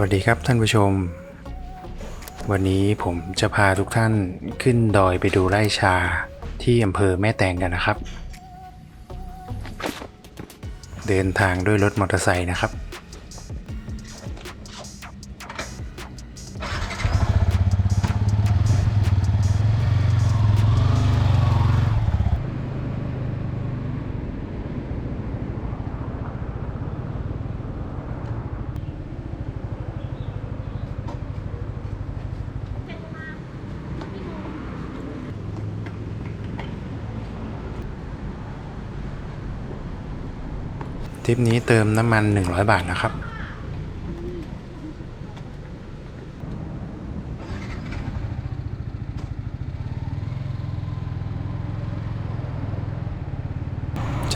วัสดีครับท่านผู้ชม วันนี้ผมจะพาทุกท่านขึ้นดอยไปดูไร่ชาที่อำเภอแม่แตงกันนะครับ เดินทางด้วยรถมอเตอร์ไซค์นะครับ ทริปนี้เติมน้ำมัน 100 บาทนะครับ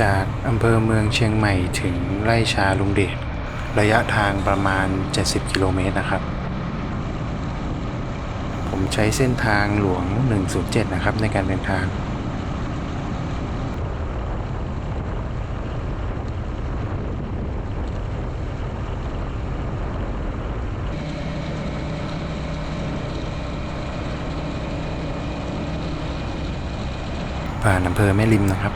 จากอำเภอเมืองเชียงใหม่ถึงไร่ชาลุงเดชระยะทางประมาณ 70 กิโลเมตรนะครับ ผมใช้เส้นทางหลวง 107 นะครับในการเดินทาง ผ่านอำเภอแม่ริมนะครับ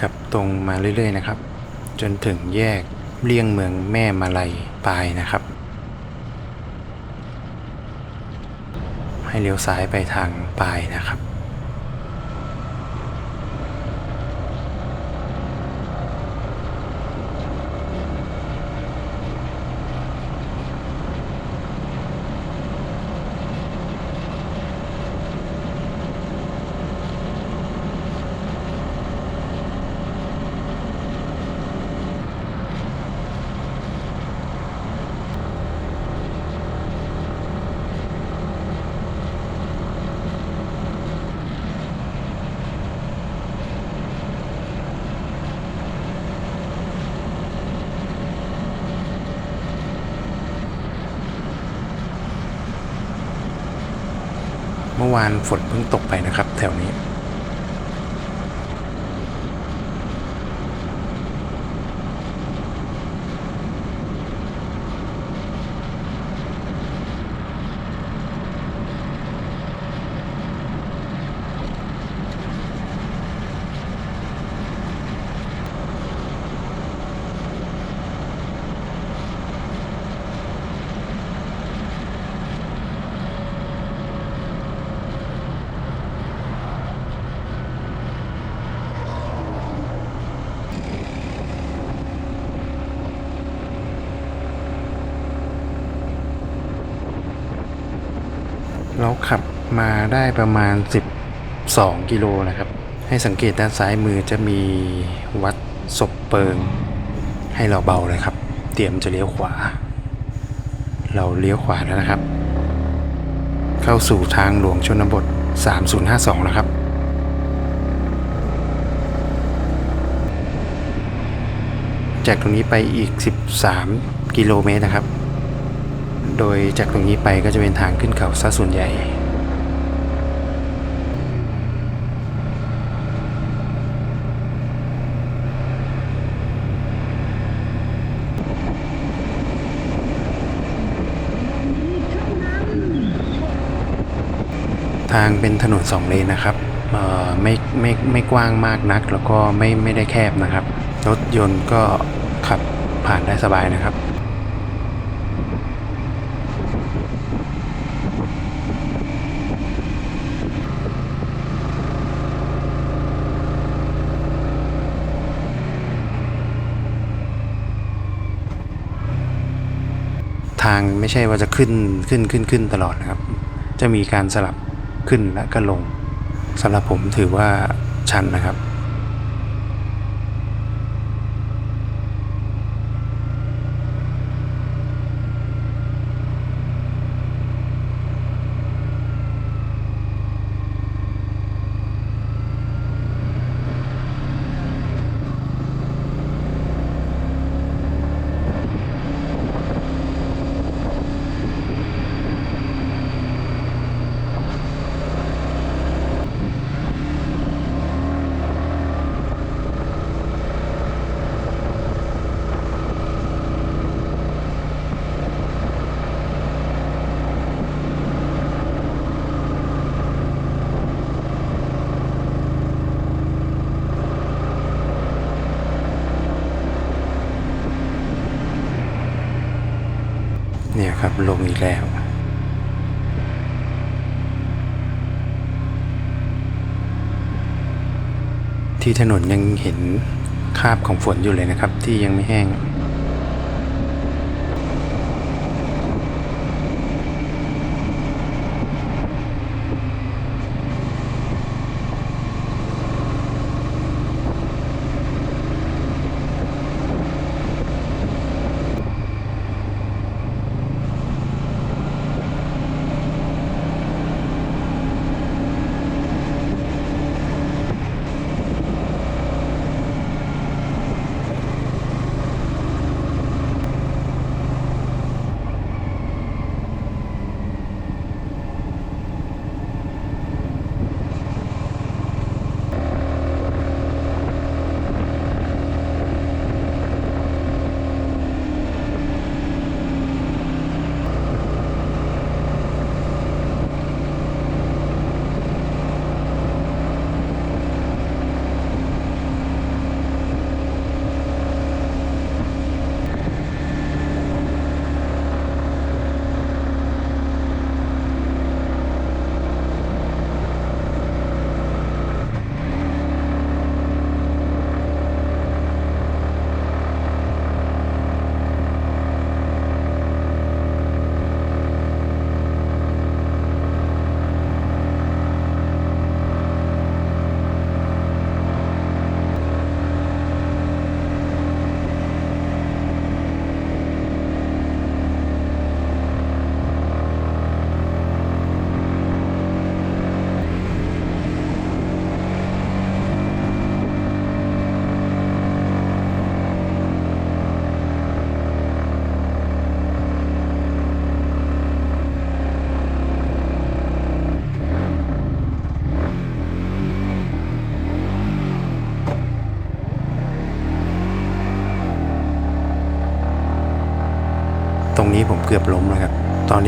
ครับตรงมาเรื่อย ๆ นะครับ จนถึงแยกเลี่ยงเมืองแม่มาลัยปลายนะครับ ให้เลี้ยวซ้ายไปทางปลายนะครับ เมื่อวานฝนเพิ่งตกไปนะครับ แถวนี้ เราขับมาได้ประมาณ 12 กิโลนะครับ ให้สังเกตด้านซ้ายมือจะมีวัดศพเปิง ให้เราเบาเลยครับ เตรียมจะเลี้ยวขวา เราเลี้ยวขวาแล้วนะครับ เข้าสู่ทางหลวงชนบท 3052 แล้วครับจากตรงนี้ไปอีก 13 กิโลเมตรนะครับ โดยจากตรงนี้ไปก็จะเป็นทางขึ้นเขาซะส่วนใหญ่ทางเป็นถนนสองเลนนะครับเอ่อไม่ไม่ไม่กว้างมากนัก แล้วก็ไม่ไม่ได้แคบนะครับ รถยนต์ก็ขับผ่านได้สบายนะครับางไม่ใช่ว่าจะขึ้นขึ้นขึ้นขึ้นตลอดนะครับ จะมีการสลับขึ้นและก็ลงสำหรับผมถือว่าชันนะครับ ท ลงอีกแล้ว ที่ถนนยังเห็นคราบของฝนอยู่เลยนะครับ ที่ยังไม่แห้ง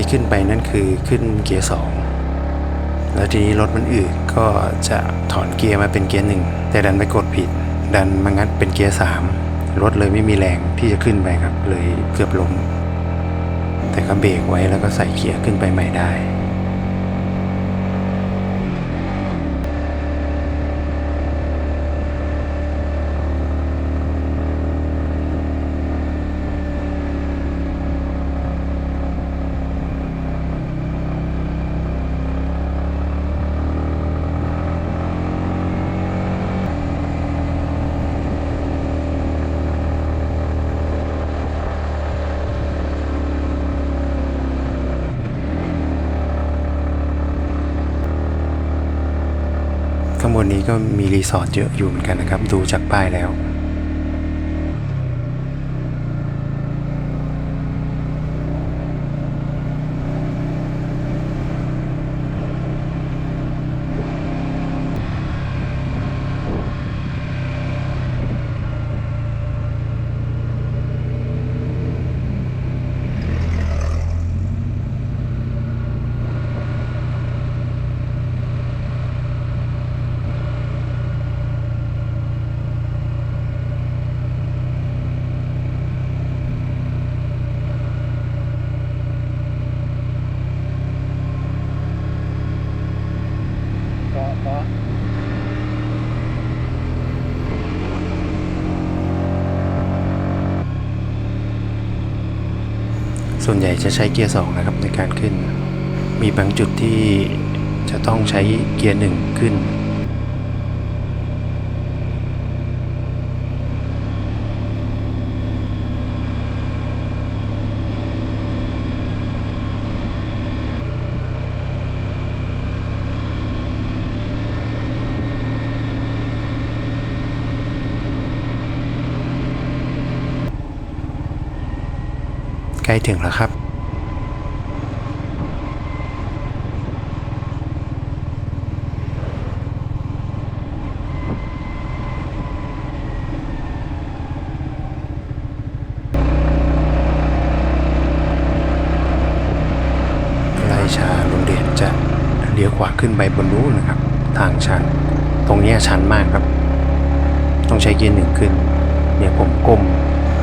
ที่ขึ้นไปนั่นคือขึ้นเกียร์สองแล้วทีนี้รถมันอืดก็จะถอนเกียร์มาเป็นเกียร์หนึ่งแต่ดันไปกดผิด ดันมางัดเป็นเกียร์สามรถเลยไม่มีแรงที่จะขึ้นไปครับเลยเกือบล้มแต่ก็เบรกไว้แล้วก็ใส่เกียร์ขึ้นไปใหม่ได้ นี้ก็มีรีสอร์ทเยอะอยู่เหมือนกันนะครับ ดูจากป้ายแล้ว ส่วนใหญ่จะใช้เกียร์สองนะครับในการขึ้น มีบางจุดที่จะต้องใช้เกียร์หนึ่งขึ้น ล้ถึงแล้วครับ ไล่ชาโรงเรียนจะเลี้ยวขวาขึ้นไปบนนู้นนะครับ ทางชัน ตรงนี้ชันมากครับ ต้องใช้เกียร์หนึ่งขึ้น เนี่ยผมก้ม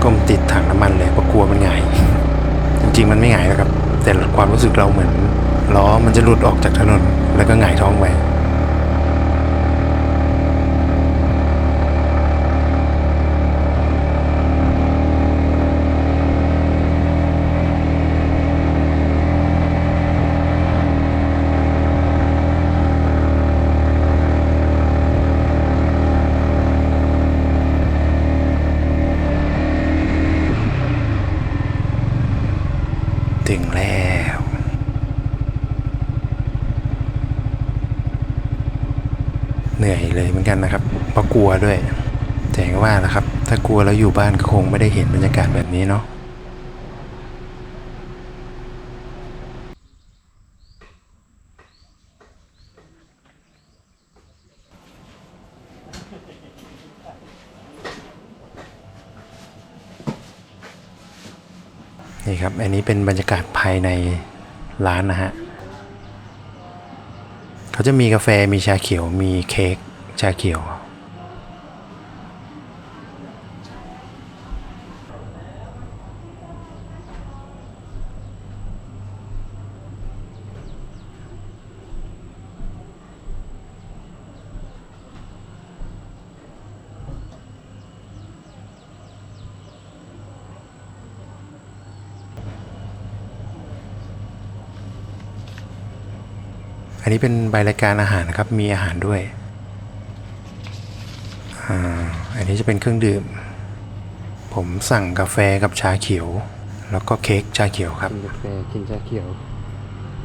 ก้มติดถังน้ำมันเลยเพราะกลัวมันหง งๆมันไม่หงายแล้วครับ แต่ความรู้สึกเราเหมือนล้อมันจะหลุดออกจากถนนแล้วก็หงายท้องไป ถึงแล้วเหนื่อยเลยเหมือนกันนะครับเพราะกลัวด้วยแต่อย่างว่านะครับ ถ้ากลัวแล้วอยู่บ้านก็คงไม่ได้เห็นบรรยากาศแบบนี้เนาะ นี่ครับ อันนี้เป็นบรรยากาศภายในร้านนะฮะเขาจะมีกาแฟมีชาเขียวมีเค้กชาเขียว อันนี้เป็นใบรายการอาหารนะครับ มีอาหารด้วยอ่าอันนี้จะเป็นเครื่องดื่ม ผมสั่งกาแฟกับชาเขียว แล้วก็เค้กชาเขียวครับ กินกาแฟกินชาเขียว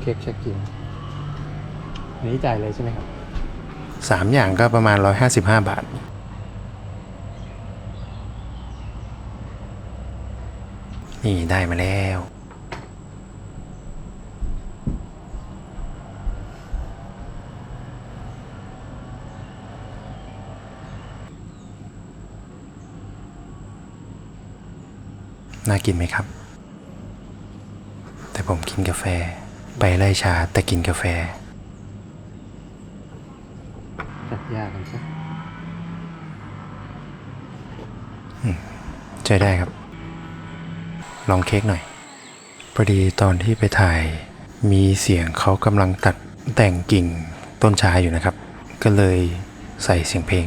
เค้กชาเขียว อันนี้จ่ายเลยใช่ไหมครับ สามอย่างก็ประมาณ 155 บาท นี่ได้มาแล้ว น่ากินไหมครับ แต่ผมกินกาแฟ ไปไล่ชาแต่กินกาแฟจัดยากกันใช่ใช้ได้ครับ ลองเค้กหน่อยพอดีตอนที่ไปถ่าย มีเสียงเขากำลังตัดแต่งกิ่งต้นชาอยู่นะครับ ก็เลยใส่เสียงเพลง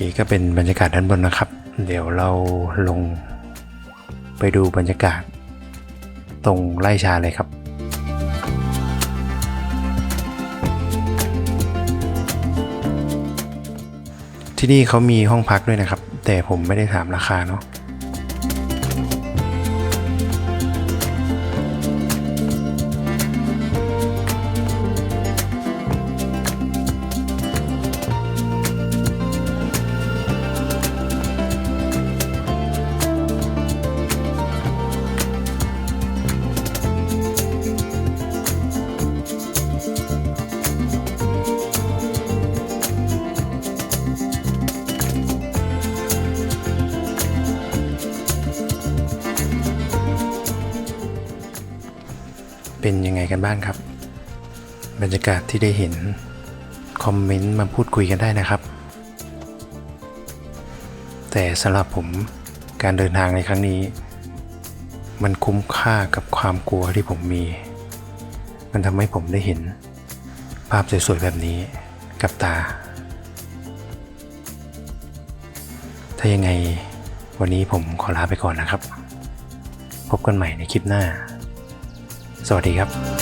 กี้ก็เป็นบรรยากาศด้านบนนะครับ เดี๋ยวเราลงไปดูบรรยากาศ ตรงไร่ชาเลยครับที่นี่เขามีห้องพักด้วยนะครับ แต่ผมไม่ได้ถามราคาเนาะ กันบ้างครับ บรรยากาศที่ได้เห็น คอมเมนต์มาพูดคุยกันได้นะครับ แต่สำหรับผมการเดินทางในครั้งนี้ มันคุ้มค่ากับความกลัวที่ผมมี มันทำให้ผมได้เห็น ภาพสวยๆแบบนี้กับตา ถ้ายังไงวันนี้ผมขอลาไปก่อนนะครับ พบกันใหม่ในคลิปหน้า สวัสดีครับ